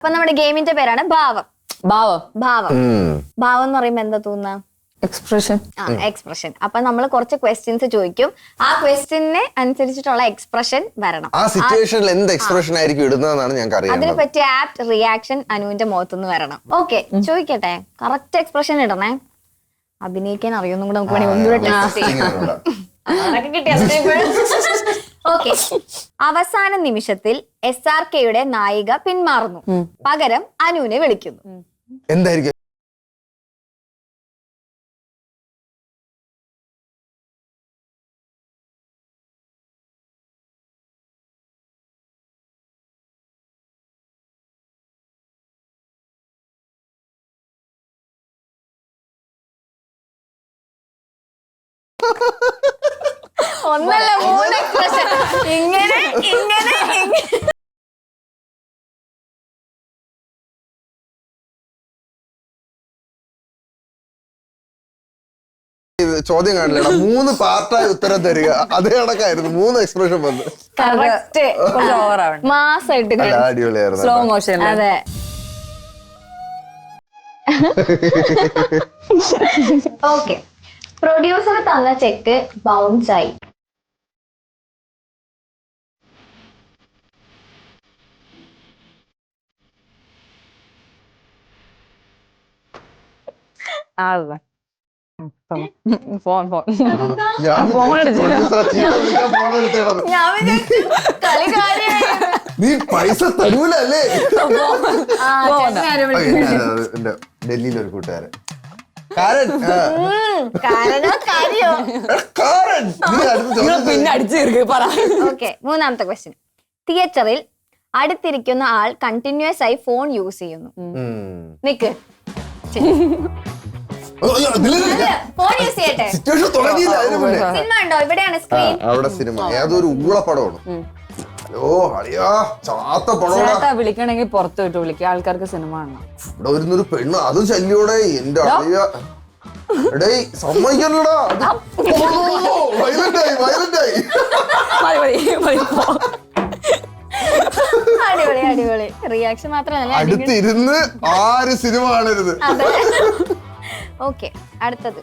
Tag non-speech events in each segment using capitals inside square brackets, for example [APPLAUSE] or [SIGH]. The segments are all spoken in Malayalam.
അപ്പൊ നമ്മുടെ ഗെയിമിന്റെ പേരാണ് ഭാവം. ഭാവം. ഭാവം. ഭാവം എന്ന് പറയുമ്പോ എന്താ തോന്നുന്ന? എക്സ്പ്രഷൻ ആ എക്സ്പ്രഷൻ അപ്പൊ നമ്മൾ കുറച്ച് ക്വസ്റ്റ്യൻസ് ചോദിക്കും. ആ ക്വസ്റ്റ്യനെ അനുസരിച്ചിട്ടുള്ള എക്സ്പ്രഷൻ വരണം. ആ സിറ്റുവേഷനിൽ എന്ത് എക്സ്പ്രഷൻ ആയിരിക്കും ഇടുന്നതെന്നാണ് ഞങ്ങൾക്ക് അതിനെ പറ്റി പറ്റിയ ആപ്റ്റ് റിയാക്ഷൻ അനുവിന്റെ മുഖത്തുനിന്ന് വരണം. ഓക്കെ ചോദിക്കട്ടെ? കറക്റ്റ് എക്സ്പ്രഷൻ ഇടണേ? അഭിനയിക്കാൻ അറിയുമെന്നും കൂടെ നമുക്ക് വേണമെങ്കിൽ ഒന്നുകൂടെ ടെസ്റ്റ് ചെയ്യാം. അതൊക്കെ കിട്ടിയ ഓക്കെ അവസാന നിമിഷത്തിൽ എസ് ആർ കെയുടെ നായിക പിന്മാറുന്നു. പകരം അനുവിനെ വിളിക്കുന്നു. എന്തായിരിക്കും? [LAUGHS] ഒന്നല്ല മൂന്ന് എക്സ്പ്രഷൻ ഇങ്ങനെ ഇങ്ങനെ ഇങ്ങനെ. ചോദ്യം കാണില്ല മൂന്ന് പാർട്ടായി ഉത്തരം തരിക. അതേ കണക്കായിരുന്നു. മൂന്ന് എക്സ്പ്രഷൻ വന്ന്. അടിപൊളിയായിരുന്നു. സ്ലോ മോഷൻ അതെ. [LAUGHS] ഓക്കെ പ്രൊഡ്യൂസർ തന്ന ചെക്ക് ബൗൺസ് ആയി. [LAUGHS] Phone phone. ഞാൻ ഫോൺ എടുത്ത് producer ആ, ചീത്ത വിളിക്കാൻ phone എടുത്തേടാ. ഞാൻ വിചാരിച്ചു കളി കാര്യമായി നീ പൈസ തരൂലല്ലേ? ആ, ചേട്ടനെ ആരോ വിളിക്കുന്നു. എന്റെ- ഡൽഹിയിലെ ഒരു കൂട്ടുകാരൻ. കാരൻ ആ. ഉം, കാരണോ കാര്യോ? എടാ, കാരൻ നീ അടുത്ത് നിങ്ങൾ ചോദ്യം പിന്നെ അടിച്ചു തീർക്ക് പറ. ഓക്കെ മൂന്നാമത്തെ ക്വസ്റ്റ്യൻ തിയേറ്ററിൽ അടുത്തിരിക്കുന്ന ആൾ കണ്ടിന്യൂസ് ആയി ഫോൺ യൂസ് ചെയ്യുന്നു. ഉം. നിക്ക്. സിറ്റുവേഷൻ തുടങ്ങിയില്ല അതിന് മുന്നേ. സിനിമ ഉണ്ടോ? ഇവിടെയാണ് സ്ക്രീൻ. അവിടെ സിനിമ. ഏതൊരു ഊളപ്പടമാണ് ഹലോ അളിയാ ചാത്ത പടമാടാ ചേട്ടാ വിളിക്കണമെങ്കിൽ പുറത്ത് വിട്ട് വിളിക്കുക ആൾക്കാർക്ക് സിനിമ കാണണം. ഇവിടെ വരുന്നൊരു പെണ്ണ് അതും ശല്യോടെ. എന്റെ അളിയ. എടേ സമ്മതിക്കല്ലടാ വയലന്റായി വയലന്റായി. മതി മതി മതി പോ. അടിപൊളി അടിപൊളി. റിയാക്ഷൻ മാത്രമല്ല അടുത്തിരുന്ന് ആര് സിനിമ കാണരുത്. അതെ. ഓക്കെ അടുത്തത്.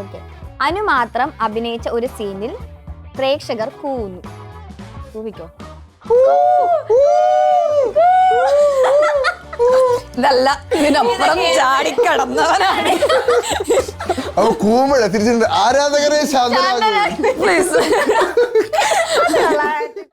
ഓക്കെ. അനു മാത്രം അഭിനയിച്ച ഒരു സീനിൽ പ്രേക്ഷകർ കൂവുന്നു. കൂവിക്കോ? ഇതല്ല ഇതിനപ്പുറം ചാടിക്കടന്നവനാണ്. അവ തിരിച്ചിട്ടുണ്ട് ആരാധകരെ ശാന്തരാകും അയ്യോ